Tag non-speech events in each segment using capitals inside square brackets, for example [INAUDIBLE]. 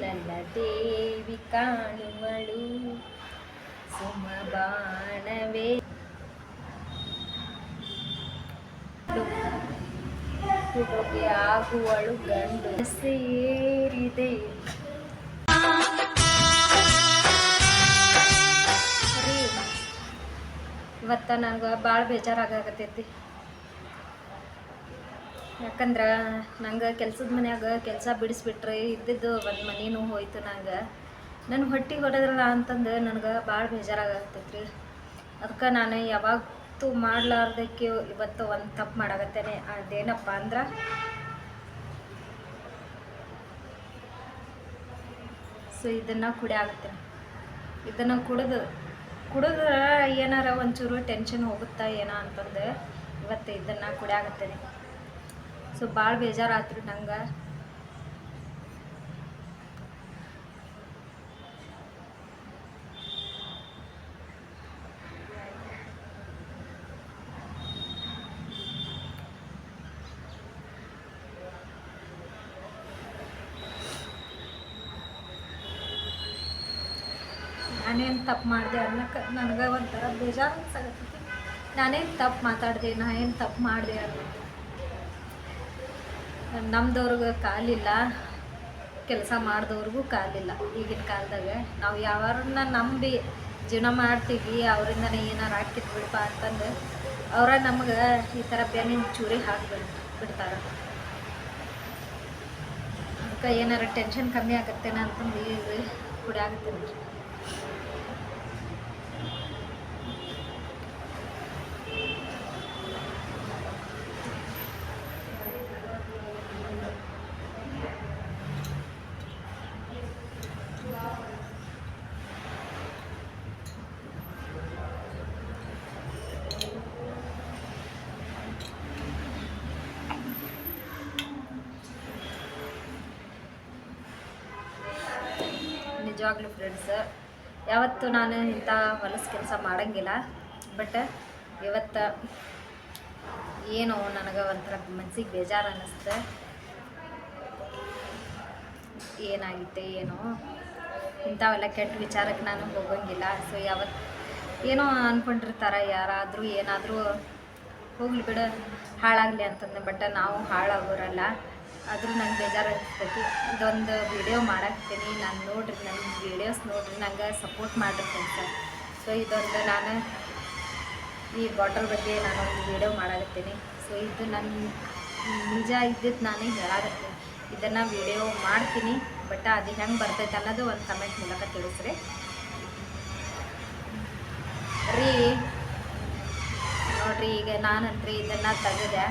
ನನ್ನ ದೇವಿ ಕಾಣುವಳು. ಸುಮಬಾಣವೇ. ಹುಡುಗಿ ಆಗುವಳು ಗಂಡು. ಸೇರಿದೆ ಇವತ್ತ ನಂಗೆ ಭಾಳ ಬೇಜಾರಾಗತೈತಿ ಯಾಕಂದ್ರೆ ನಂಗೆ ಕೆಲ್ಸದ ಮನ್ಯಾಗ ಕೆಲಸ ಬಿಡಿಸ್ಬಿಟ್ರೆ ಇದ್ದಿದ್ದು ಒಂದು ಮನೇನು ಹೋಯ್ತು ನಂಗೆ. ನನ್ನ ಹೊಟ್ಟಿಗೆ ಹೊಡೆದ್ರಲ್ಲ ಅಂತಂದು ನನಗೆ ಭಾಳ ಬೇಜಾರಾಗತ್ತೈತ್ರಿ ರೀ ಅದಕ್ಕೆ ನಾನು ಯಾವತ್ತೂ ಮಾಡಲಾರ್ದಕ್ಕೆ ಇವತ್ತು ಒಂದು ತಪ್ಪು ಮಾಡಾಕತ್ತೇನೆ. ಅದೇನಪ್ಪ ಅಂದ್ರೆ? ಸೊ ಇದನ್ನು ಕುಡಿಯಾಗತ್ತೇನೆ ಇದನ್ನು ಕುಡಿದು ಕುಡಿದ್ರೆ ಏನಾರ ಒಂಚೂರು ಟೆನ್ಷನ್ ಹೋಗುತ್ತಾ ಏನೋ ಅಂತಂದು ಇವತ್ತು ಇದನ್ನು ಕುಡಿಯಾಗತ್ತೇನೆ ಸೊ ಭಾಳ ಬೇಜಾರಾತ್ರಿ ನಂಗೆ. ನಾನೇನು ತಪ್ಪು ಮಾಡಿದೆ ಅನ್ನಕ್ಕೆ ನನಗೆ ಒಂಥರ ಬೇಜಾರು ಅನ್ಸಾಗತ್ತೈತಿ ನಾನೇನು ತಪ್ಪು ಮಾತಾಡಿದೆ ನಾ ಏನು ತಪ್ಪು ಮಾಡಿದೆ ಅನ್ನೋದು. ನಮ್ದವ್ರಿಗೆ ಕಾಲಿಲ್ಲ, ಕೆಲಸ ಮಾಡಿದವ್ರಿಗೂ ಕಾಲಿಲ್ಲ ಈಗಿನ ಕಾಲದಾಗ. ನಾವು ಯಾವಾರನ್ನ ನಂಬಿ ಜೀವನ ಮಾಡ್ತೀವಿ, ಅವರಿಂದನೇ ಏನಾರು ಹಾಕಿದ್ ಬಿಡಪ್ಪ ಅಂತಂದು, ಅವರ ನಮ್ಗೆ ಈ ಥರ ಬೆನ್ನಿನ ಚೂರಿ ಹಾಕ್ಬಿಡ್ತಾರೆ ಬಿಡ್ತಾರೆ. ಅದಕ್ಕೆ ಏನಾರು ಟೆನ್ಷನ್ ಕಮ್ಮಿ ಆಗತ್ತೇನ ಅಂತಂದು ಈಗ ಕುಡಿಯಾಗತ್ತೇನೆ ನಿಜವಾಗ್ಲೂ ಫ್ರೆಂಡ್ಸ್ ಯಾವತ್ತು ನಾನು ಇಂಥ ಹೊಲಸು ಕೆಲಸ ಮಾಡಂಗಿಲ್ಲ. ಬಟ್ ಇವತ್ತು ಏನೋ ನನಗೆ ಒಂಥರ ಮನ್ಸಿಗೆ ಬೇಜಾರು ಅನ್ನಿಸ್ತು. ಏನಾಗಿತ್ತೆ, ಏನೋ. ಇಂಥವೆಲ್ಲ ಕೆಟ್ಟ ವಿಚಾರಕ್ಕೆ ನಾನು ಹೋಗಂಗಿಲ್ಲ. ಸೊ ಯಾವತ್ತು ಏನೋ ಅಂದ್ಕೊಂಡಿರ್ತಾರೆ ಯಾರಾದರೂ ಏನಾದರೂ ಹೋಗ್ಲಿ ಬಿಡು, ಹಾಳಾಗಲಿ ಅಂತಂದೆ. ಬಟ್ ನಾವು ಹಾಳಾಗೋರಲ್ಲ. ಆದರೂ ನಂಗೆ ಬೇಜಾರು ಅನಿಸ್ತೈತಿ ಇದೊಂದು ವಿಡಿಯೋ ಮಾಡಾಕ್ತೀನಿ. ನಾನು ನೋಡ್ರಿ ನನ್ನ ವೀಡಿಯೋಸ್ ನೋಡ್ರಿ. ನಂಗೆ ಸಪೋರ್ಟ್ ಮಾಡ್ರಿ ಅಂತ ಸೊ ಇದೊಂದು ನಾನು ಈ ಬಾಟಲ್ ಬಗ್ಗೆ ನಾನೊಂದು ವಿಡಿಯೋ ಮಾಡಾಕತ್ತೀನಿ. ಸೊ ಇದು ನನ್ನ ನಿಜ ಇದ್ದಿದ್ದು ನಾನೇ ಹೇಳಾಕತ್ತೀನಿ. ಇದನ್ನು ವಿಡಿಯೋ ಮಾಡ್ತೀನಿ ಬಟ್ ಅದು ಹೆಂಗೆ ಬರ್ತೈತೆ ಅನ್ನೋದು ಒಂದು ಕಮೆಂಟ್ ಮೂಲಕ ತಿಳಿಸ್ರಿ. ರೀ, ನೋಡ್ರಿ, ಈಗ ನಾನಂತ್ರಿ ಇದನ್ನು ತೆಗೆದೆ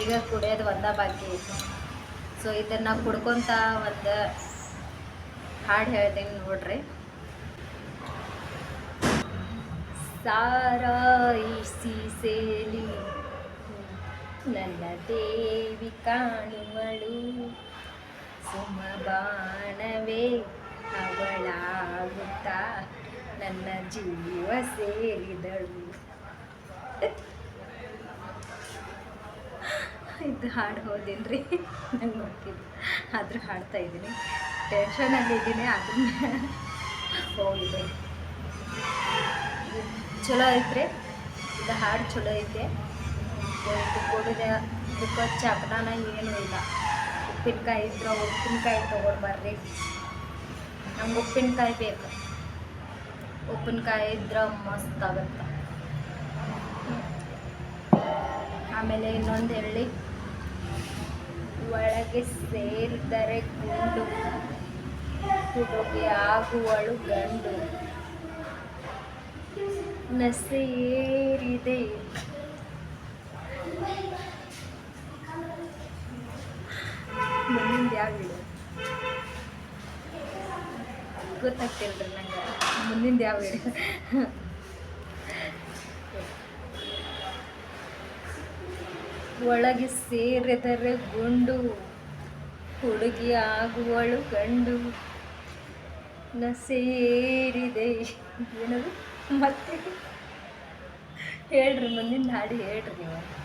ಈಗ ಕುಡಿಯೋದು ಒಂದ ಬಾಕಿ ಐತಿ ಸೊ ಇದನ್ನು ಕುಡ್ಕೊತ ಒಂದು ಹಾಡು ಹೇಳ್ತೀನಿ ನೋಡ್ರಿ. ಸಾರಾಯಿಸಿ ಸೇಲಿ, ನನ್ನ ದೇವಿ ಕಾಣುವಳು. ಸುಮಬಾಣವೇ ಅವಳಾಗುತ್ತಾ, ನನ್ನ ಜೀವ ಸೇರಿದಳು. ಇದು ಹಾಡು ಹೋದಿನ್ರಿ? ನಂಗೆ ಗೊತ್ತಿಲ್ಲ. ಆದರೂ ಹಾಡ್ತಾ ಇದ್ದೀನಿ. ಟೆನ್ಷನಲ್ಲಿ ಇದ್ದೀನಿ, ಅದನ್ನ ಹೋಗಿದೆ. ಚಲೋ ಐತ್ರಿ? ಇದು ಹಾಡು ಚಲೋ ಐತೆ. ಇದು ಕೊಡಿದೆ ಇದಕ್ಕೆ ಚಪನಾನ ಏನೂ ಇಲ್ಲ. ಉಪ್ಪಿನಕಾಯಿ ಇದ್ರೆ ಉಪ್ಪಿನಕಾಯಿ ತೊಗೊಂಡ್ಬರ್ರಿ ನಮ್ಗೆ ಉಪ್ಪಿನಕಾಯಿ ಬೇಕು. ಉಪ್ಪಿನಕಾಯಿ ಇದ್ರೆ ಮಸ್ತ್ ಆಗುತ್ತೆ. ಆಮೇಲೆ ಇನ್ನೊಂದು ಹೇಳಿ. ಒಳಗೆ ಸೇರಿದರೆ ಗುಂಡು, ಹುಡುಗಿ ಆಗುವಳು ಗಂಡು. ನಸೇರಿದೆ ಮುಂದಿನ ಯಾವ ವಿಡಿಯೋ ಗೊತ್ತಾಗ್ತಿಲ್ರಿ ನಂಗೆ. ಮುಂದಿನ ಯಾವ ವಿಡಿಯೋ ಒಳಗೆ ಸೇರೆದರೆ ಗುಂಡು, ಹುಡುಗಿ ಆಗುವಳು ಗಂಡು. ನ ಸೇರಿದೆ. ಏನದು? ಮತ್ತೆ? ಹೇಳ್ರಿ, ಮುಂದಿನ ಹಾಡಿ ಹೇಳ್ರಿ ನೀವು.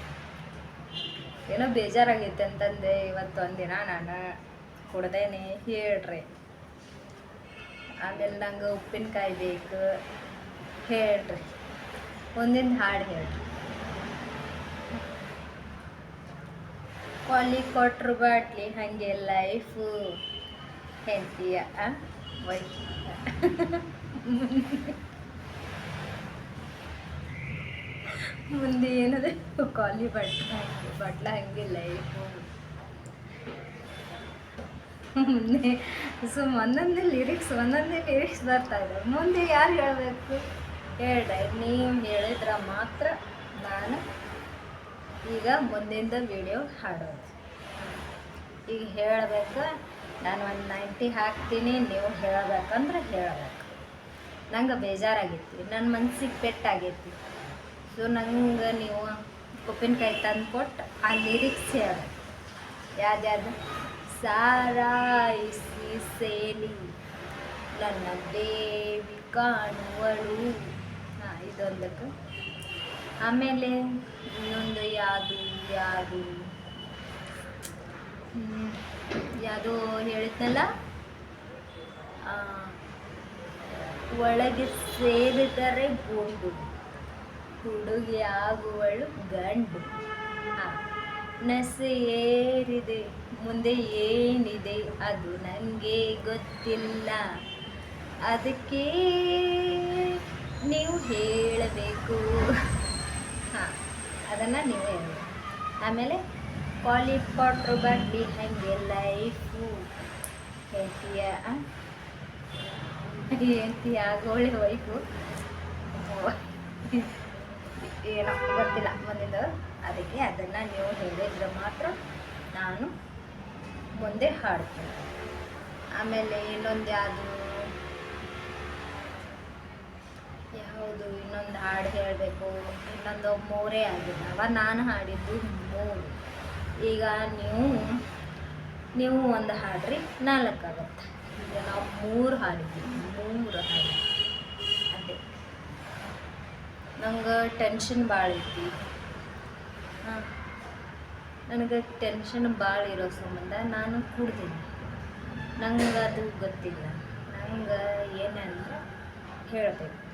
ಏನೋ ಬೇಜಾರಾಗೈತೆ ಅಂತಂದೆ ಇವತ್ತು ಒಂದಿನ ನಾನು. ಕುಡ್ದೇನೆ ಹೇಳ್ರಿ. ಆಮೇಲೆ ನಂಗೆ ಉಪ್ಪಿನಕಾಯಿ ಬೇಕು. ಹೇಳ್ರಿ. ಒಂದಿನ ಹಾಡು ಹೇಳ್ರಿ. ಕೊಲ್ಲಿ ಕೊಟ್ರು ಬಾಟ್ಲಿ ಹಾಗೆ ಲೈಫು ಹೆಂಡತಿಯ ವೈ ಮುಂದೆ ಏನದೆ ಕಾಲಿ ಬಟ್ಲ ಹಂಗೆ ಬಟ್ಲ ಹಂಗೆ ಲೈಫು ಮುಂದೆ ಸೊ ಒಂದೊಂದೇ ಲಿರಿಕ್ಸ್ ಒಂದೊಂದೇ ಲಿರಿಕ್ಸ್ ಬರ್ತಾ ಇದೆ. ಮುಂದೆ ಯಾರು ಹೇಳಬೇಕು? ಹೇಳ್ರಿ ನೀವು ಹೇಳಿದ್ರೆ ಮಾತ್ರ ನಾನು ಈಗ ಮುಂದಿಂದ ವಿಡಿಯೋ ಹಾಡೋದು. ಈಗ ಹೇಳಬೇಕು, ನಾನು ಒಂದು ನೈಂಟಿ ಹಾಕ್ತೀನಿ, ನೀವು ಹೇಳಬೇಕಂದ್ರೆ ಹೇಳಬೇಕು. ನಂಗೆ ಬೇಜಾರಾಗೈತಿ ನನ್ನ ಮನ್ಸಿಗೆ ಪೆಟ್ಟಾಗೈತಿ. ಸೊ ನಂಗೆ ನೀವು ಉಪ್ಪಿನಕಾಯಿ ತಂದು ಕೊಟ್ಟು ಆ ಲಿರಿಕ್ಸ್ ಹೇಳಬೇಕು. ಯಾವ್ದ್ಯಾವ್ದು? ಸಾರಾಯಿಸಿ ಸೇಲಿ, ನನ್ನ ದೇವಿ ಕಾಣುವಳು. ಹಾಂ, ಇದೊಂದಕ್ಕೆ. ಆಮೇಲೆ ಇನ್ನೊಂದು ಯಾವುದು ಯಾವುದು? ಯಾವುದು ಹೇಳುತ್ತಲ್ಲ? ಒಳಗೆ ಸೇರಿದರೆ ಗುಂಡು. ಹುಡುಗಿ ಆಗುವಳು ಗಂಡು. ಹಾಂ, ನಸೆ ಏರಿದೆ, ಮುಂದೆ ಏನಿದೆ ಅದು ನನಗೆ ಗೊತ್ತಿಲ್ಲ. ಅದಕ್ಕೆ ನೀವು ಹೇಳಬೇಕು. ಅದನ್ನು ನೀವು ಹೇಳಿ. ಆಮೇಲೆ ಪಾಲಿಪಾಟ್ರು ಬಿ ಹಾಗೆ ಲೈಫು ಹೇಳ್ತೀಯ ಹೇಳ್ತೀಯ ಗೋಳಿ ವೈಫು ಏನೋ ಗೊತ್ತಿಲ್ಲ ಮುಂದಿನವರು ಅದಕ್ಕೆ ಅದನ್ನು ನೀವು ಹೇಳಿದ್ರೆ ಮಾತ್ರ ನಾನು ಮುಂದೆ ಹಾಡ್ತೀನಿ. ಆಮೇಲೆ ಇನ್ನೊಂದು ಯಾವುದು ಯಾವುದು ಇನ್ನೊಂದು ಹಾಡು ಹೇಳಬೇಕು, ಇನ್ನೊಂದು ಮೂರೇ ಆಗಿದ್ದಾವ ನಾನು ಹಾಡಿದ್ದು ಮೂರು ಈಗ ನೀವು ನೀವು ಒಂದು ಹಾಡ್ರಿ ನಾಲ್ಕಾಗತ್ತೆ ಈಗ ನಾವು ಮೂರು ಹಾಡಿದ್ದೀವಿ, ಮೂರು ಹಾಡು. ಅದೇ. ನಂಗೆ ಟೆನ್ಷನ್ ಭಾಳ ಐತಿ. ಹಾಂ. ನನಗೆ ಟೆನ್ಷನ್ ಭಾಳ ಇರೋ ಸಂಬಂಧ ನಾನು ಕುಡ್ದೀನಿ. ನಂಗೆ ಅದು ಗೊತ್ತಿಲ್ಲ. ನಂಗೆ ಏನಂದ್ರೆ ಹೇಳಬೇಕು.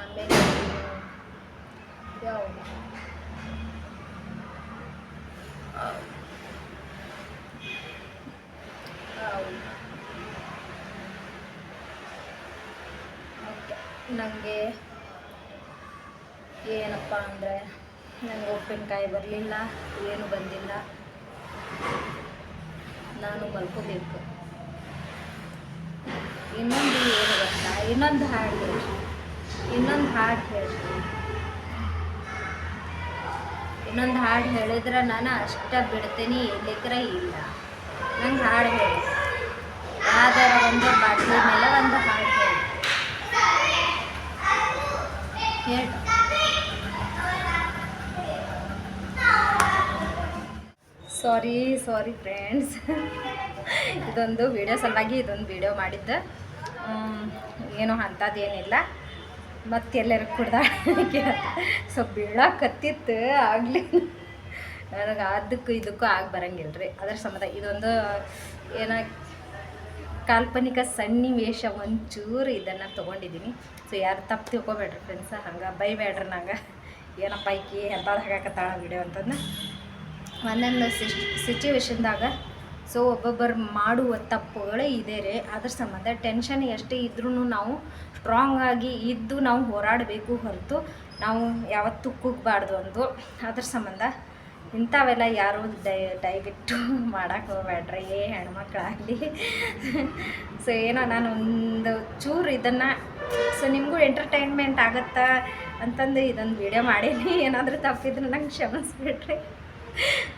ಆಮೇಲೆ ಯಾವುದು ನನಗೆ ಏನಪ್ಪ ಅಂದರೆ ನನಗೆ ಉಪ್ಪಿನಕಾಯಿ ಬರಲಿಲ್ಲ, ಏನು ಬಂದಿಲ್ಲ. ನಾನು ಮಲ್ಕೋಬೇಕು. ಇನ್ನೊಂದು ಏನು ಗೊತ್ತಾ? ಇನ್ನೊಂದು ಹಾಡು ಇನ್ನೊಂದು ಹಾಡು ಹೇಳ್ತೀನಿ ಇನ್ನೊಂದು ಹಾಡು ಹೇಳಿದ್ರೆ ನಾನು ಅಷ್ಟ ಬಿಡ್ತೀನಿ ಎಲ್ಲಿಕ್ರ ಇಲ್ಲ. ನಂಗೆ ಹಾಡು ಹೇಳಿ. ಯಾವ್ದಾರ ಒಂದು ಬಾಟ್ಲಿ ಮೇಲೆ ಒಂದು ಹಾಡು ಹೇಳಿ. ಹೇಳಿ. ಸಾರಿ ಸಾರಿ ಫ್ರೆಂಡ್ಸ್ ಇದೊಂದು ವಿಡಿಯೋ ಸಲುವಾಗಿ ಇದೊಂದು ವಿಡಿಯೋ ಮಾಡಿದ್ದೆ. ಏನೋ ಅಂಥದ್ದೇನಿಲ್ಲ. ಮತ್ತೆ ಎಲ್ಲರೂ ಕುಡ್ದ ಸೊ ಬೀಳಾಕತ್ತಿತ್ತು, ಆಗಲಿ. ನನಗೆ ಅದಕ್ಕೂ ಇದಕ್ಕೂ ಆಗಿ ಬರಂಗಿಲ್ಲ ರೀ. ಅದ್ರ ಸಂಬಂಧ ಇದೊಂದು ಏನ ಕಾಲ್ಪನಿಕ ಸನ್ನಿವೇಶ ಒಂಚೂರು ಇದನ್ನು ತೊಗೊಂಡಿದ್ದೀನಿ. ಸೊ ಯಾರು ತಪ್ಪು ತಿಳ್ಕೊಬೇಡ್ರಿ ಫ್ರೆಂಡ್ಸ ಹಂಗೆ ಬೈಬೇಡ್ರಿ ನಂಗೆ. ಏನಪ್ಪ ಈಕಿ ಎಂಥದ್ದು ಹಾಕಾಕತ್ತಾಳ ವಿಡಿಯೋ ಅಂತಂದು. ಒಂದೊಂದು ಸಿಚುವೇಶನ್ದಾಗ ಸೊ ಒಬ್ಬೊಬ್ಬರು ಮಾಡುವ ತಪ್ಪುಗಳೇ ಇದೆ ರೀ. ಅದ್ರ ಸಂಬಂಧ ಟೆನ್ಷನ್ ಎಷ್ಟೇ ಇದ್ರೂ ನಾವು ಸ್ಟ್ರಾಂಗ್ ಆಗಿ ಇದ್ದು ನಾವು ಹೋರಾಡಬೇಕು ಹೊರತು ನಾವು ಯಾವತ್ತೂ ಕುಗ್ಬಾರ್ದು ಅಂದು. ಅದ್ರ ಸಂಬಂಧ ಇಂಥವೆಲ್ಲ ಯಾರು ದಯ, ದಯವಿಟ್ಟು [LAUGHS] ಮಾಡೋಕ್ಕೆ ಹೋಗ್ಬೇಡ್ರಿ ಏ ಹೆಣ್ಮಕ್ಳಾಗಲಿ. [LAUGHS] ಸೊ ಏನೋ ನಾನು ಒಂದು ಚೂರು ಇದನ್ನು, ಸೊ ನಿಮಗೂ ಎಂಟರ್ಟೈನ್ಮೆಂಟ್ ಆಗುತ್ತಾ ಅಂತಂದು ಇದೊಂದು ವಿಡಿಯೋ ಮಾಡೀನಿ. ಏನಾದರೂ ತಪ್ಪಿದ್ರೆ ನಂಗೆ ಕ್ಷಮಿಸ್ಬಿಟ್ರಿ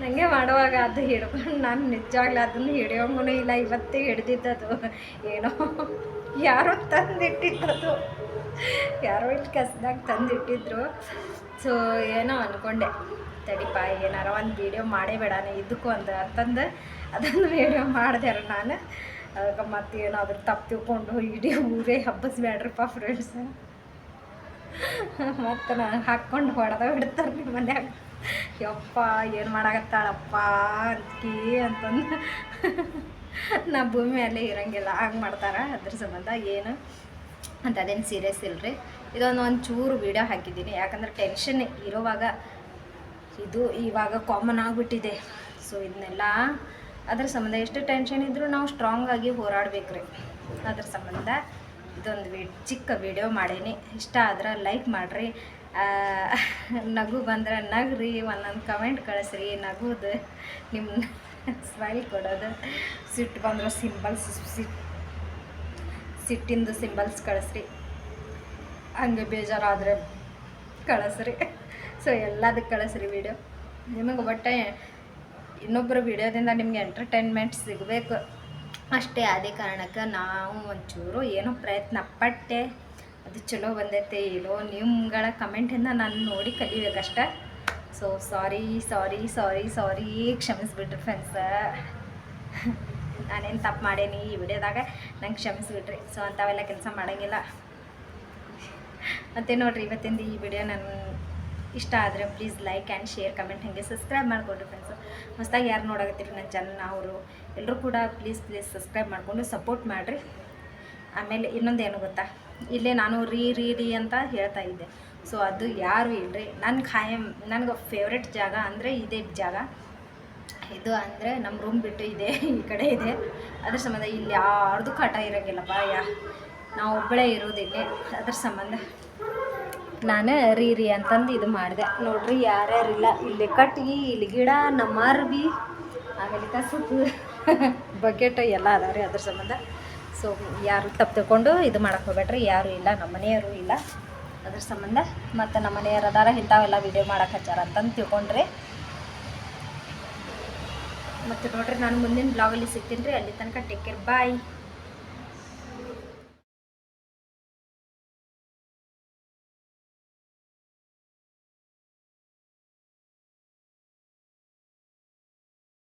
ನನಗೆ ಮಾಡುವಾಗ ಅದು ಹಿಡ್ಕೊಂಡು ನಾನು ನಿಜವಾಗ್ಲೂ ಅದನ್ನು ಹಿಡಿಯೋಂಗೂ ಇಲ್ಲ, ಇವತ್ತೇ ಹಿಡ್ದಿದ್ದದು. ಏನೋ ಯಾರೋ ತಂದಿಟ್ಟಿದ್ದದು. ಯಾರೋ ಇಲ್ಲಿ ಕಸದಾಗ ತಂದಿಟ್ಟಿದ್ರು. ಸೊ ಏನೋ ಅಂದ್ಕೊಂಡೆ ತಡಿಪ ಏನಾರ ಒಂದು ವೀಡಿಯೋ ಮಾಡೇ ಬೇಡಾನ ಇದಕ್ಕೂ ಒಂದು ಅಂತಂದು ಅದೊಂದು ವೀಡಿಯೋ ಮಾಡಿದೆ ನಾನು. ಅದಕ್ಕೆ ಮತ್ತೆ ಏನಾದರೂ ತಪ್ಪು ತಿಳ್ಕೊಂಡು ಇಡೀ ಊರೇ ಹಬ್ಬಿಸ್ಬೇಡ್ರಪ್ಪ ಫ್ರೆಂಡ್ಸ್ ಮತ್ತು ನಾನು ಹಾಕ್ಕೊಂಡು ಹೊಡೆದ ಬಿಡ್ತಾರೆ ನಿಮ್ಮ ಮನ್ಯಾಗ. ಯಪ್ಪ, ಏನು ಮಾಡಾಕತ್ತಾಳಪ್ಪ ಅಂತಿ ಅಂತಂದು. ನಾ ಭೂಮಿ ಮೇಲೆ ಇರಂಗಿಲ್ಲ, ಹಂಗೆ ಮಾಡ್ತಾರೆ. ಅದ್ರ ಸಂಬಂಧ ಏನು ಅಂತ ಅದೇನು ಸೀರಿಯಸ್ ಇಲ್ರಿ. ಇದೊಂದು ಒಂದು ಚೂರು ವೀಡಿಯೋ ಹಾಕಿದ್ದೀನಿ. ಯಾಕಂದ್ರೆ ಟೆನ್ಷನ್ ಇರೋವಾಗ ಇದು ಇವಾಗ ಕಾಮನ್ ಆಗಿಬಿಟ್ಟಿದೆ. ಸೊ ಇದನ್ನೆಲ್ಲ ಅದ್ರ ಸಂಬಂಧ ಎಷ್ಟು ಟೆನ್ಷನ್ ಇದ್ದರೂ ನಾವು ಸ್ಟ್ರಾಂಗ್ ಆಗಿ ರೀ ಅದ್ರ ಸಂಬಂಧ ಇದೊಂದು ವಿ, ಚಿಕ್ಕ ವಿಡಿಯೋ ಮಾಡೀನಿ. ಇಷ್ಟ ಆದ್ರೆ ಲೈಕ್ ಮಾಡಿರಿ. ನಗು ಬಂದ್ರೆ ನಗ್ರಿ. ಒಂದೊಂದು ಕಮೆಂಟ್ ಕಳಿಸ್ರಿ. ನಗುದು ನಿಮ್ಮ ಸ್ಮೈಲ್ ಕೊಡೋದು. ಸಿಟ್ಟು ಬಂದ್ರೆ ಸಿಂಬಲ್ಸ್ ಸಿಟ್, ಸಿಟ್ಟಿಂದು ಸಿಂಬಲ್ಸ್ ಕಳಿಸ್ರಿ. ಹಂಗೆ ಬೇಜಾರಾದರೆ ಕಳಿಸ್ರಿ. ಸೊ ಎಲ್ಲದಕ್ಕೆ ಕಳಿಸ್ರಿ ವಿಡಿಯೋ ನಿಮಗೆ ಬಟ್ಟೆ ಇನ್ನೊಬ್ಬರ ವಿಡಿಯೋದಿಂದ ನಿಮಗೆ ಎಂಟರ್ಟೈನ್ಮೆಂಟ್ ಸಿಗಬೇಕು. ಅಷ್ಟೇ, ಅದೇ ಕಾರಣಕ್ಕೆ ನಾವು ಒಂಚೂರು ಏನೋ ಪ್ರಯತ್ನ ಪಟ್ಟೆ. ಅದು ಚಲೋ ಬಂದೈತೆ ಇಲ್ಲೋ ನಿಮ್ಗಳ ಕಮೆಂಟಿಂದ ನಾನು ನೋಡಿ ಕಲಿಬೇಕಷ್ಟೆ. ಸೊ ಸಾರಿ ಸಾರಿ ಸಾರಿ ಸಾರಿ ಕ್ಷಮಿಸ್ಬಿಟ್ರಿ ಫ್ರೆಂಡ್ಸ ನಾನೇನು ತಪ್ಪು ಮಾಡೇನಿ ಈ ವಿಡಿಯೋದಾಗ, ನಂಗೆ ಕ್ಷಮಿಸ್ಬಿಟ್ರಿ. ಸೊ ಅಂಥವೆಲ್ಲ ಕೆಲಸ ಮಾಡೋಂಗಿಲ್ಲ. ಮತ್ತು ನೋಡಿರಿ, ಇವತ್ತಿಂದ ಈ ವಿಡಿಯೋ ನನ್ನ ಇಷ್ಟ ಆದರೆ please like and share comment ಹಾಗೆ ಸಬ್ಸ್ಕ್ರೈಬ್ ಮಾಡಿಕೊಡ್ರಿ ಫ್ರೆಂಡ್ಸು ಹೊಸ್ದಾಗಿ ಯಾರು ನೋಡಕತ್ತೀರಿ ನನ್ನ ಚಾನಲ್ನ ಅವರು. ಎಲ್ಲರೂ ಕೂಡ ಪ್ಲೀಸ್ ಪ್ಲೀಸ್ ಸಬ್ಸ್ಕ್ರೈಬ್ ಮಾಡಿಕೊಂಡು ಸಪೋರ್ಟ್ ಮಾಡಿರಿ. ಆಮೇಲೆ ಇನ್ನೊಂದು ಏನು ಗೊತ್ತಾ? ಇಲ್ಲೇ ನಾನು ರೀ ರೀ ರೀ ಅಂತ ಹೇಳ್ತಾ ಇದ್ದೆ. ಸೊ ಅದು ಯಾರು ಇಲ್ಲರಿ ನನ್ನ ಖಾಯಂ, ನನಗೆ ಫೇವ್ರೆಟ್ ಜಾಗ ಅಂದರೆ ಇದೇ ಜಾಗ. ಇದು ಅಂದರೆ ನಮ್ಮ ರೂಮ್ ಬಿಟ್ಟು ಇದೆ, ಈ ಕಡೆ ಇದೆ. ಅದ್ರ ಸಂಬಂಧ ಇಲ್ಲಿ ಯಾರ್ದು ಕಾಟ ಇರೋಂಗಿಲ್ಲಪ್ಪ, ಯಾ. ನಾವು ಒಬ್ಬಳೇ ಇರೋದಿಲ್ಲ ಅದ್ರ ಸಂಬಂಧ ನಾನು ರೀ ರೀ ಅಂತಂದು ಇದು ಮಾಡಿದೆ. ನೋಡ್ರಿ ಯಾರ್ಯಾರಿಲ್ಲ. ಇಲ್ಲಿ ಕಟ್ಟಿಗೆ ಇಲ್ಲಿ ಗಿಡ ನಮ್ಮ ಅರ್ಬಿ, ಆಮೇಲೆ ಕಸು [LAUGHS] ಬಕೆಟ್ ಎಲ್ಲ ಅದಾವ್ರಿ ಅದ್ರ ಸಂಬಂಧ. ಸೊ ಯಾರು ತಪ್ಪು ತಿಳ್ಕೊಂಡು ಇದು ಮಾಡಕ್ಕೆ ಹೋಗ್ಬೇಡ್ರಿ. ಯಾರು ಇಲ್ಲ, ನಮ್ಮ ಮನೆಯವರು ಇಲ್ಲ. ಅದ್ರ ಸಂಬಂಧ ಮತ್ತು ನಮ್ಮ ಮನೆಯವ್ರು ಅದಾರ, ಇಂಥವೆಲ್ಲ ವೀಡಿಯೋ ಮಾಡಕ್ಕೆ ಹಚ್ಚಾರ ಅಂತಂದು ತಿಳ್ಕೊಂಡ್ರಿ. ಮತ್ತು ನೋಡ್ರಿ, ನಾನು ಮುಂದಿನ ಬ್ಲಾಗಲ್ಲಿ ಸಿಗ್ತೀನಿ ರೀ. ಅಲ್ಲಿ ತನಕ ಟೇಕ್ ಕೇರ್ ಬಾಯ್